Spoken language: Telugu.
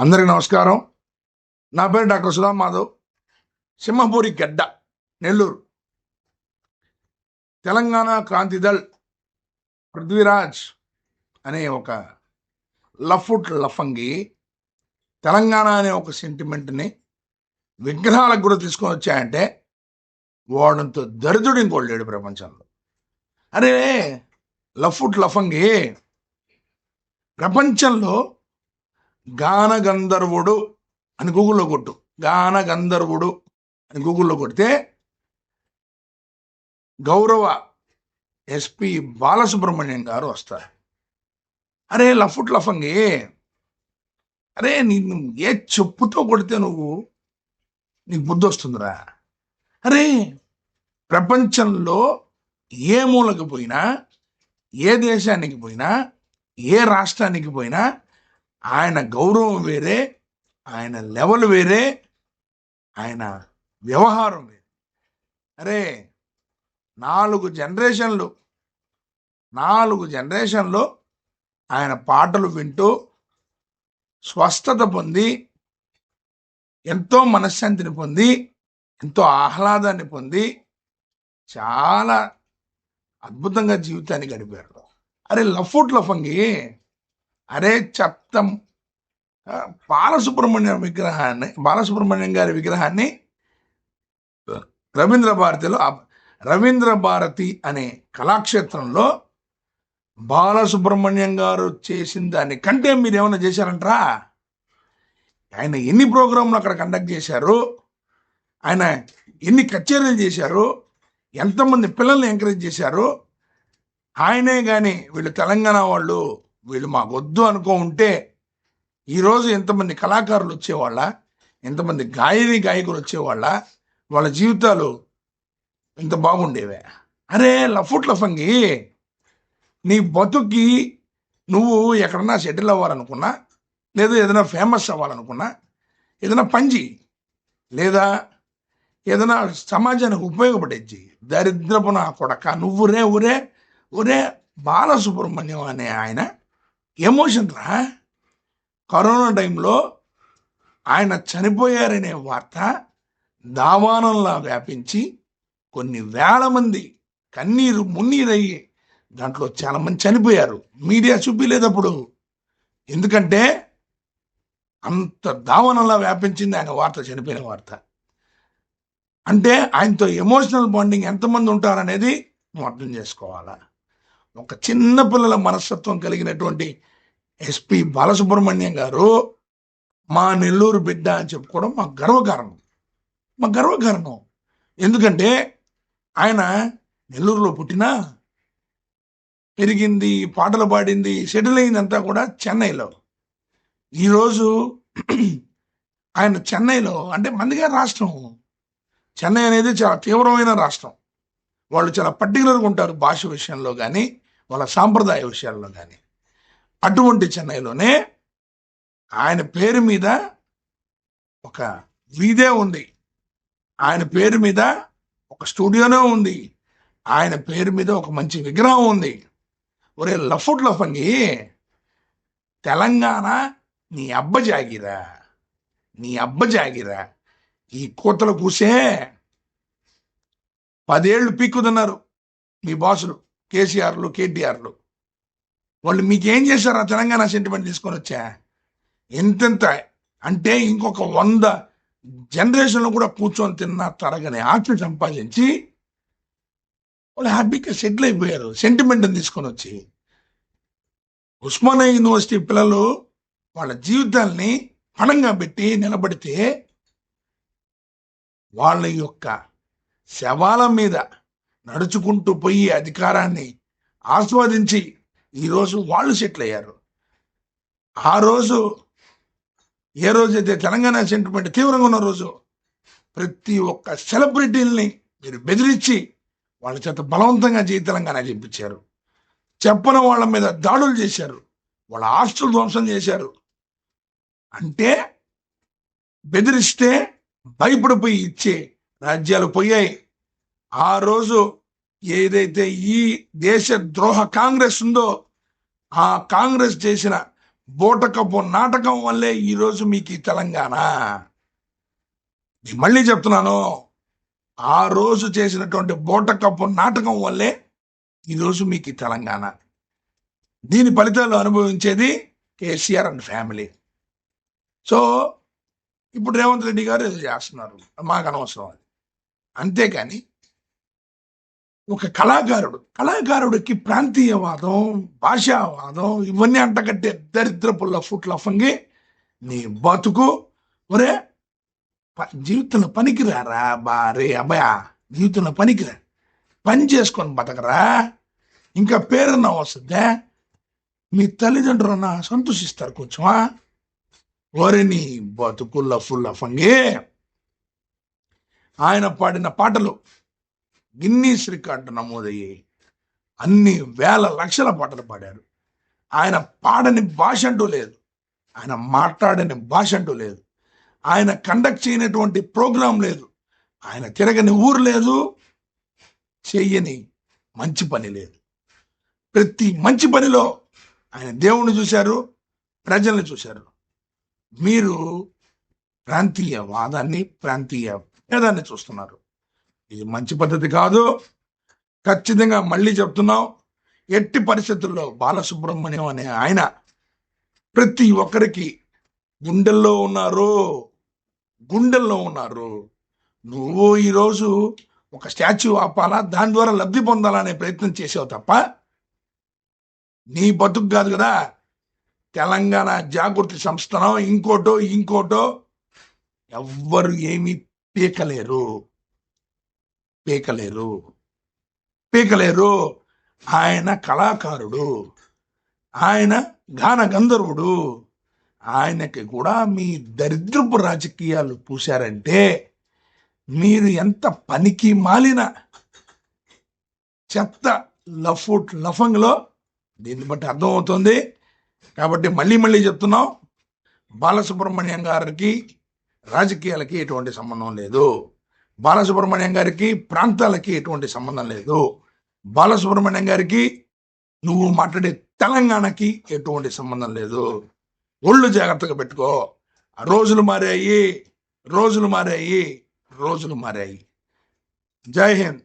అందరికీ నమస్కారం. నా పేరు డాక్టర్ సుధా మాధవ్. సింహపూరి గడ్డ నెల్లూరు. తెలంగాణ క్రాంతిదళ్ పృథ్వీరాజ్ అనే ఒక లఫుట్ లఫంగి తెలంగాణ అనే ఒక సెంటిమెంట్ని విగ్రహాలకు కూడా తీసుకొని వచ్చాయంటే వాడంతో దరిద్రుడు ఇంకోటి లేడు ప్రపంచంలో. అరే లఫుట్ లఫంగి ప్రపంచంలో గాన గంధర్వుడు అని గూగుల్లో కొట్టు. గాన గంధర్వుడు అని గూగుల్లో కొడితే గౌరవ ఎస్పి బాలసుబ్రహ్మణ్యం గారు వస్తారు. అరే లఫుట్ లఫంగి. అరే నీ ఏ చెప్పుతో కొడితే నువ్వు నీకు బుద్ధి వస్తుందిరా. అరే ప్రపంచంలో ఏ మూలకు పోయినా ఏ దేశానికి పోయినా ఏ రాష్ట్రానికి పోయినా ఆయన గౌరవం వేరే ఆయన లెవెల్ వేరే ఆయన వ్యవహారం వేరే. అరే నాలుగు జనరేషన్లు నాలుగు జనరేషన్లు ఆయన పాటలు వింటూ స్వస్థత పొంది ఎంతో మనశ్శాంతిని పొంది ఎంతో ఆహ్లాదాన్ని పొంది చాలా అద్భుతంగా జీవితాన్ని గడిపారు. అరే లఫుట్ లఫంగి అరే చెప్తాం బాలసుబ్రహ్మణ్యం విగ్రహాన్ని బాలసుబ్రహ్మణ్యం గారి విగ్రహాన్ని రవీంద్ర భారతిలో రవీంద్ర భారతి అనే కళాక్షేత్రంలో బాలసుబ్రహ్మణ్యం గారు చేసిన దానికంటే మీరు ఏమైనా చేశారంటారా? ఆయన ఎన్ని ప్రోగ్రాంలు అక్కడ కండక్ట్ చేశారు? ఆయన ఎన్ని కచేరీలు చేశారు? ఎంతమంది పిల్లల్ని ఎంకరేజ్ చేశారు? ఆయనే కానీ వీళ్ళు తెలంగాణ వాళ్ళు వీళ్ళు మాకు వద్దు అనుకో ఉంటే ఈరోజు ఎంతమంది కళాకారులు వచ్చేవాళ్ళ ఎంతమంది గాయని గాయకులు వచ్చేవాళ్ళ వాళ్ళ జీవితాలు ఇంత బాగుండేవే. అరే లఫుట్ లఫంగి నీ బతుకి నువ్వు ఎక్కడన్నా సెటిల్ అవ్వాలనుకున్నా లేదా ఏదైనా ఫేమస్ అవ్వాలనుకున్నా ఏదైనా పంజి లేదా ఏదైనా సమాజానికి ఉపయోగపడేది దరిద్రపు నా కొడక నువ్వు రే ఊరే బాలసుబ్రహ్మణ్యం అనే ఆయన ఎమోషన్ రా కరోనా టైంలో ఆయన చనిపోయారనే వార్త దావానంలా వ్యాపించి కొన్ని వేల మంది కన్నీరు మున్నీరయ్యి దాంట్లో చాలా మంది చనిపోయారు. మీడియా చూపిలేదప్పుడు. ఎందుకంటే అంత దావనంలా వ్యాపించింది ఆయన వార్త చనిపోయిన వార్త. అంటే ఆయనతో ఎమోషనల్ బాండింగ్ ఎంతమంది ఉంటారనేది నువ్వు అర్థం చేసుకోవాలా? ఒక చిన్న పిల్లల మనస్తత్వం కలిగినటువంటి ఎస్పి బాలసుబ్రహ్మణ్యం గారు మా నెల్లూరు బిడ్డ అని చెప్పుకోవడం మాకు గర్వకారణం. మా గర్వకారణం. ఎందుకంటే ఆయన నెల్లూరులో పుట్టినా పెరిగింది పాటలు పాడింది సెటిల్ అయిందంతా కూడా చెన్నైలో. ఈరోజు ఆయన చెన్నైలో అంటే మందిగా రాష్ట్రం. చెన్నై అనేది చాలా తీవ్రమైన రాష్ట్రం. వాళ్ళు చాలా పర్టికులర్గా ఉంటారు భాష విషయంలో కానీ వాళ్ళ సాంప్రదాయ విషయాల్లో కానీ అటువంటి చెన్నైలోనే ఆయన పేరు మీద ఒక వీధే ఉంది. ఆయన పేరు మీద ఒక స్టూడియోనే ఉంది. ఆయన పేరు మీద ఒక మంచి విగ్రహం ఉంది. ఒరే లఫుట్ లఫంగి తెలంగాణ నీ అబ్బ జాగిరా నీ అబ్బ జాగిరా. ఈ కోతలు కూసే పదేళ్ళు పీక్కుతున్నారు మీ బాసులు కేసీఆర్లు కేటీఆర్లు. వాళ్ళు మీకేం చేశారు? ఆ తెలంగాణ సెంటిమెంట్ తీసుకొని వచ్చా? ఎంతెంత? అంటే ఇంకొక వంద జనరేషన్లో కూడా కూర్చొని తిన్న తరగని ఆస్తి సంపాదించి వాళ్ళు హ్యాపీగా సెటిల్ అయిపోయారు. సెంటిమెంట్ తీసుకొని వచ్చి. ఉస్మానియా యూనివర్సిటీ పిల్లలు వాళ్ళ జీవితాల్ని పణంగా పెట్టి నిలబడితే వాళ్ళ యొక్క శవాల మీద నడుచుకుంటూ పోయి అధికారాన్ని ఆస్వాదించి ఈరోజు వాళ్ళు సెటిల్ అయ్యారు. ఆ రోజు ఏ రోజైతే తెలంగాణ సెంటిమెంట్ తీవ్రంగా ఉన్న రోజు ప్రతి ఒక్క సెలబ్రిటీల్ని మీరు బెదిరించి వాళ్ళ చేత బలవంతంగా జై తెలంగాణ చెప్పించారు చెప్పని వాళ్ళ మీద దాడులు చేశారు. వాళ్ళ ఆస్తులు ధ్వంసం చేశారు. అంటే బెదిరిస్తే భయపడిపోయి ఇచ్చే రాజ్యాలు పోయాయి. ఆ రోజు ఏదైతే ఈ దేశ ద్రోహ కాంగ్రెస్ ఉందో ఆ కాంగ్రెస్ చేసిన బోటకపు నాటకం వల్లే ఈరోజు మీకు ఈ తెలంగాణ. నేను మళ్ళీ చెప్తున్నాను ఆ రోజు చేసినటువంటి బోటకప్పు నాటకం వల్లే ఈరోజు మీకు ఈ తెలంగాణ. దీని ఫలితాలు అనుభవించేది కేసీఆర్ అండ్ ఫ్యామిలీ. సో ఇప్పుడు రేవంత్ రెడ్డి గారు చేస్తున్నారు మాకు అనవసరం అది. అంతేకాని ఒక కళాకారుడు. కళాకారుడికి ప్రాంతీయవాదం భాషావాదం ఇవన్నీ అంటగట్టే దరిద్రపుల్ల ఫుట్ల ఫంగి నీ బతుకు. ఒరే ప- జీవితంలో పనికిరారా బారే అబ్బాయా? జీవితంలో పనికిరా. పని చేసుకొని బతకరా. ఇంకా పేరున్న వస్తుందే. మీ తల్లిదండ్రులన్నా సంతోషిస్తారు కొంచెమా? ఓరిని బతుకుల్ల ఫుల్ల ఫంగి ఆయన పాడిన పాటలు గిన్నీస్ రికార్డు నమోదయ్యి అన్ని వేల లక్షల పాటలు పాడారు. ఆయన పాడని భాష అంటూ లేదు. ఆయన మాట్లాడని భాష అంటూ లేదు. ఆయన కండక్ట్ చేయనటువంటి ప్రోగ్రాం లేదు. ఆయన తిరగని ఊరు లేదు. చెయ్యని మంచి పని లేదు. ప్రతి మంచి పనిలో ఆయన దేవుణ్ణి చూశారు ప్రజల్ని చూశారు. మీరు ప్రాంతీయ వాదాన్ని ప్రాంతీయ భేదాన్ని చూస్తున్నారు. ఇది మంచి పద్ధతి కాదు. ఖచ్చితంగా మళ్ళీ చెప్తున్నాం. ఎట్టి పరిస్థితుల్లో బాలసుబ్రహ్మణ్యం అనే ఆయన ప్రతి ఒక్కరికి గుండెల్లో ఉన్నారు గుండెల్లో ఉన్నారు నువ్వు ఈరోజు ఒక స్టాచ్యూ ఆపాలా? దాని ద్వారా లబ్ధి పొందాలనే ప్రయత్నం చేసావు తప్ప నీ బతుకు కాదు కదా. తెలంగాణ జాగృతి సంస్థనం ఇంకోటో ఇంకోటో ఎవ్వరు ఏమీ పీకలేరు. పీకలేరు. పీకలేరు. ఆయన కళాకారుడు. ఆయన గాన గంధర్వుడు ఆయనకి కూడా మీ దరిద్రపు రాజకీయాలు పూశారంటే మీరు ఎంత పనికి మాలిన చెత్త లఫుట్ లఫంగ్లో దీన్ని బట్టి అర్థమవుతుంది. కాబట్టి మళ్ళీ మళ్ళీ చెప్తున్నాం బాలసుబ్రహ్మణ్యం గారికి రాజకీయాలకి ఎటువంటి సంబంధం లేదు. బాలసుబ్రహ్మణ్యం గారికి ప్రాంతాలకి ఎటువంటి సంబంధం లేదు. బాలసుబ్రహ్మణ్యం గారికి నువ్వు మాట్లాడే తెలంగాణకి ఎటువంటి సంబంధం లేదు. ఒళ్ళు జాగ్రత్తగా పెట్టుకో. రోజులు మారాయి రోజులు మారాయి రోజులు మారాయి. జై హింద్.